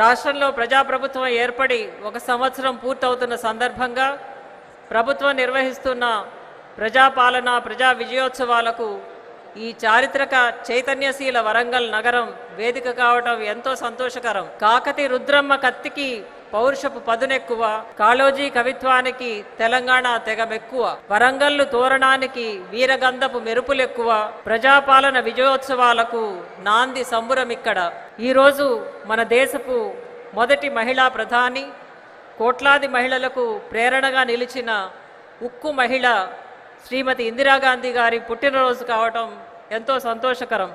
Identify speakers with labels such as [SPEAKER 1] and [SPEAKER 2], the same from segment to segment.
[SPEAKER 1] రాష్ట్రంలో ప్రజాప్రభుత్వం ఏర్పడి ఒక సంవత్సరం పూర్తవుతున్న సందర్భంగా ప్రభుత్వం నిర్వహిస్తున్న ప్రజాపాలన ప్రజా విజయోత్సవాలకు ఈ చారిత్రక చైతన్యశీల వరంగల్ నగరం వేదిక కావటం ఎంతో సంతోషకరం. కాకతి రుద్రమ్మ కత్తికి పౌరుషపు పదునెక్కువ కాళోజీ కవిత్వానికి తెలంగాణ తెగమెక్కువ వరంగల్లు తోరణానికి వీరగంధపు మెరుపులెక్కువ ప్రజాపాలన విజయోత్సవాలకు నాంది సంబురమిక్కడ. ఈరోజు మన దేశపు మొదటి మహిళా ప్రధాని కోట్లాది మహిళలకు ప్రేరణగా నిలిచిన ఉక్కు మహిళ శ్రీమతి ఇందిరాగాంధీ గారి పుట్టినరోజు కావటం ఎంతో సంతోషకరం.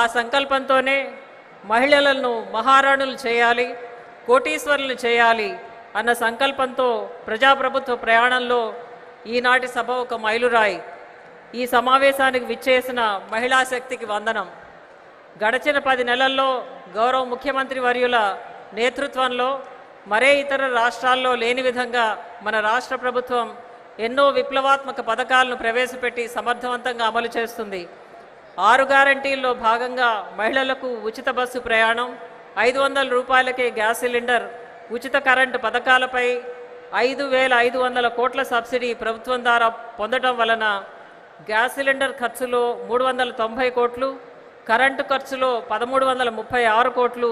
[SPEAKER 1] ఆ సంకల్పంతోనే మహిళలను మహారాణులు చేయాలి. కోటీశ్వరులు చేయాలి అన్న సంకల్పంతో ప్రజాప్రభుత్వ ప్రయాణంలో ఈనాటి సభ ఒక మైలురాయి. ఈ సమావేశానికి విచ్చేసిన మహిళా శక్తికి వందనం. గడచిన పది నెలల్లో గౌరవ ముఖ్యమంత్రి వర్యుల నేతృత్వంలో మరే ఇతర రాష్ట్రాల్లో లేని విధంగా మన రాష్ట్ర ప్రభుత్వం ఎన్నో విప్లవాత్మక పథకాలను ప్రవేశపెట్టి సమర్థవంతంగా అమలు చేస్తుంది. ఆరు గ్యారంటీల్లో భాగంగా మహిళలకు ఉచిత బస్సు ప్రయాణం ఐదు వందల రూపాయలకే గ్యాస్ సిలిండర్ ఉచిత కరెంటు పథకాలపై ఐదు వేల ఐదు వందల కోట్ల సబ్సిడీ ప్రభుత్వం ద్వారా పొందడం వలన గ్యాస్ సిలిండర్ ఖర్చులో మూడు వందల తొంభై కోట్లు కరెంటు ఖర్చులో పదమూడు వందల ముప్పై ఆరు కోట్లు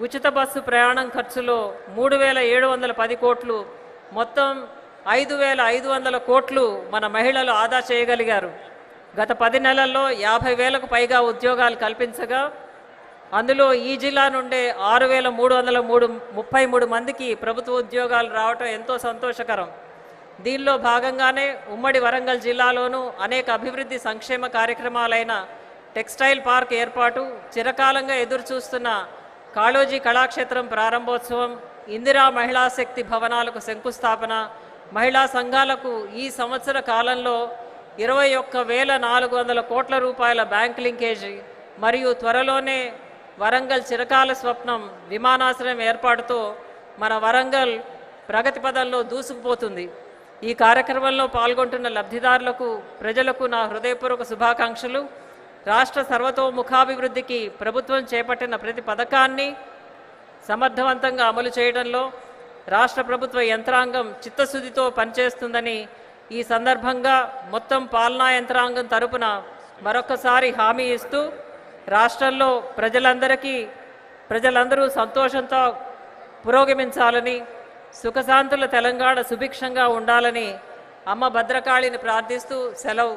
[SPEAKER 1] ఉచిత బస్సు ప్రయాణం ఖర్చులో మూడు వేల ఏడు వందల పది కోట్లు మొత్తం ఐదు వేల ఐదు వందల కోట్లు మన మహిళలు ఆదా చేయగలిగారు. గత పది నెలల్లో యాభై వేలకు పైగా ఉద్యోగాలు కల్పించగా అందులో ఈ జిల్లా నుండే ఆరు వేల మూడు వందల మూడు ముప్పై మూడు మందికి ప్రభుత్వ ఉద్యోగాలు రావటం ఎంతో సంతోషకరం. దీనిలో భాగంగానే ఉమ్మడి వరంగల్ జిల్లాలోనూ అనేక అభివృద్ధి సంక్షేమ కార్యక్రమాలైన టెక్స్టైల్ పార్క్ ఏర్పాటు చిరకాలంగా ఎదురుచూస్తున్న కాళోజీ కళాక్షేత్రం ప్రారంభోత్సవం ఇందిరా మహిళా శక్తి భవనాలకు శంకుస్థాపన మహిళా సంఘాలకు ఈ సంవత్సర కాలంలో ఇరవై ఒక్క వేల నాలుగు వందల కోట్ల రూపాయల బ్యాంక్ లింకేజీ మరియు త్వరలోనే వరంగల్ చిరకాల స్వప్నం విమానాశ్రయం ఏర్పాటుతో మన వరంగల్ ప్రగతి పదంలో దూసుకుపోతుంది. ఈ కార్యక్రమంలో పాల్గొంటున్న లబ్ధిదారులకు ప్రజలకు నా హృదయపూర్వక శుభాకాంక్షలు. రాష్ట్ర సర్వతోముఖాభివృద్ధికి ప్రభుత్వం చేపట్టిన ప్రతి పథకాన్ని సమర్థవంతంగా అమలు చేయడంలో రాష్ట్ర ప్రభుత్వ యంత్రాంగం చిత్తశుద్ధితో పనిచేస్తుందని ఈ సందర్భంగా మొత్తం పాలనా యంత్రాంగం తరపున మరొకసారి హామీ ఇస్తూ రాష్ట్రంలో ప్రజలందరికీ ప్రజలందరూ సంతోషంతో పురోగమించాలని సుఖశాంతుల తెలంగాణ సుభిక్షంగా ఉండాలని అమ్మ భద్రకాళిని ప్రార్థిస్తూ సెలవు.